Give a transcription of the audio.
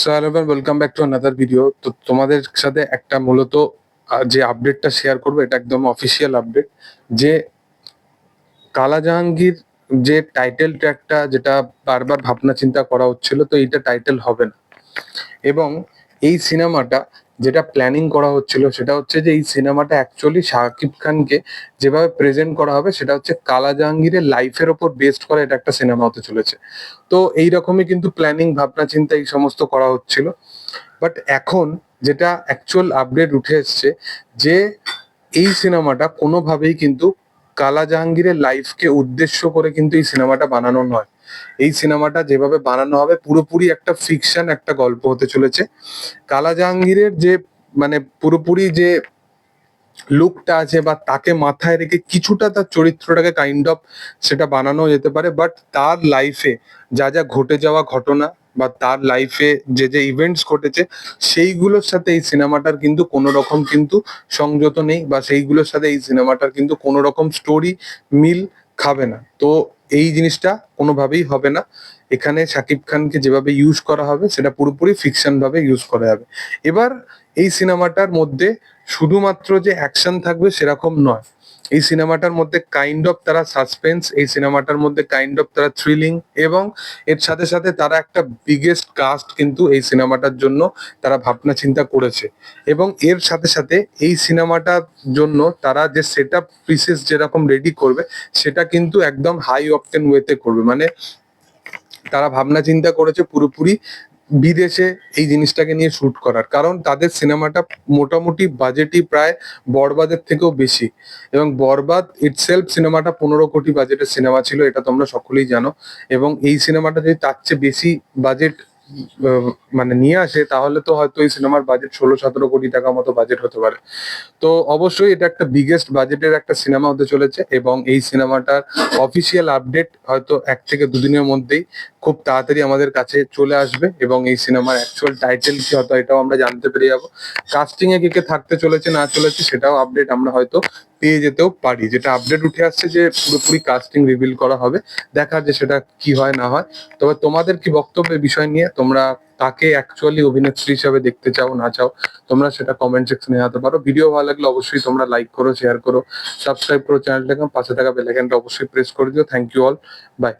So hello welcome back to another video তো তোমাদের সাথে একটা মূলত যে আপডেটটা শেয়ার করব, এটা একদম অফিসিয়াল আপডেট যে কালা জাহাঙ্গীর যে টাইটেল ট্র্যাকটা যেটা বারবার ভাবনা চিন্তা করা হচ্ছিল, তো এইটা টাইটেল হবে না। এবং এই সিনেমাটা যেটা প্ল্যানিং করা হচ্ছিল সেটা হচ্ছে যে এই সিনেমাটা অ্যাকচুয়ালি শাকিব খানকে যেভাবে প্রেজেন্ট করা হবে সেটা হচ্ছে কালা জাহাঙ্গীরের লাইফের ওপর বেস্ট করা এটা একটা সিনেমা হতে চলেছে। তো এই রকমই কিন্তু প্ল্যানিং ভাবনা, চিন্তা এই সমস্ত করা হচ্ছিল। বাট এখন যেটা অ্যাকচুয়াল আপডেট উঠে এসছে যে এই সিনেমাটা কোনোভাবেই কিন্তু কালা জাহাঙ্গীরের লাইফকে উদ্দেশ্য করে কিন্তু এই সিনেমাটা বানানো নয়। এই সিনেমাটা যেভাবে বানানো হবে, পুরোপুরি একটা ফিকশন একটা গল্প হতে চলেছে। কালা জাহাঙ্গীরের যে মানে পুরোপুরি যে লুকটা আছে বা তাকে মাথায় রেখে কিছুটা তার চরিত্রটাকে কাইন্ড অফ সেটা বানানো যেতে পারে বাট তার লাইফে যা যা ঘটে যাওয়া ঘটনা বা তার লাইফে যে যে ইভেন্টস ঘটেছে, সেইগুলোর সাথে এই সিনেমাটার কিন্তু কোনো রকম কিন্তু সংযত নেই বা সেইগুলোর সাথে এই সিনেমাটার কিন্তু কোনো রকম স্টোরি মিল খাবে না। তো এই জিনিসটা কোনোভাবেই হবে না। এখানে শাকিব খানকে যেভাবে ইউজ করা হবে, সেটা পুরোপুরি ফিকশন ভাবে ইউজ করা যাবে। এবার এই সিনেমাটার মধ্যে শুধুমাত্র যে অ্যাকশন থাকবে সেরকম নয়। এই সিনেমাটার মধ্যে কাইন্ড অফ তারা সাসপেন্স এই সিনেমাটার মধ্যে কাইন্ড অফ তারা থ্রিলিং এবং এর সাথে সাথে তারা একটা বিগেস্ট কাস্ট কিন্তু এই সিনেমাটার জন্য তারা ভাবনা চিন্তা করেছে। এবং এর সাথে সাথে এই সিনেমাটার জন্য তারা যে সেট আপ পিসেস যেরকম রেডি করবে, সেটা কিন্তু একদম হাই অপটেন ওয়েতে করবে। মানে তারা ভাবনা চিন্তা করেছে পুরোপুরি বিদেশে এই জিনিসটাকে নিয়ে শুট করার। কারণ তাদের সিনেমাটা মোটামুটি বাজেটই প্রায় বরবাদের থেকেও বেশি। এবং বরবাদ ইটসেলফ সিনেমাটা পনেরো কোটি বাজেটের সিনেমা ছিল, এটা তোমরা সকলেই জানো। এবং এই সিনেমাটা যদি তার চেয়ে বেশি বাজেট মানে নিয়ে আসে, তাহলে তো হয়তো এই সিনেমার বাজেট ষোলো, সতেরো কোটি টাকা মতো বাজেট হতে পারে। তো অবশ্যই এটা একটা বিগেস্ট বাজেটের একটা সিনেমা হতে চলেছে এবং এই সিনেমাটার অফিসিয়াল আপডেট হয়তো এক থেকে দুদিনের মধ্যেই খুব তাড়াতাড়ি আমাদের কাছে চলে আসবে এবং এই সিনেমার অ্যাকচুয়াল টাইটেল কি হয়তো এটাও আমরা জানতে পেরে যাব। কাস্টিং এ কে কে থাকতে চলেছে, না চলেছে, সেটাও আপডেট আমরা হয়তো পেয়ে যেতেও পারি। যেটা আপডেট উঠে আসছে যে পুরোপুরি কাস্টিং রিভিল করা হবে, দেখা যে সেটা কি হয়, না হয়। তবে তোমাদের কি বক্তব্যের বিষয় নিয়ে, তোমরা তাকে অ্যাকচুয়ালি অভিনেত্রী হিসাবে দেখতে চাও, না চাও, তোমরা সেটা কমেন্ট সেকশনে জানাতে পারো। ভিডিও ভালো লাগলে অবশ্যই তোমরা লাইক করো শেয়ার করো সাবস্ক্রাইব করো চ্যানেলটাকে পাশে থাকা বেলাইকনটা অবশ্যই প্রেস করে দিও। Thank you all by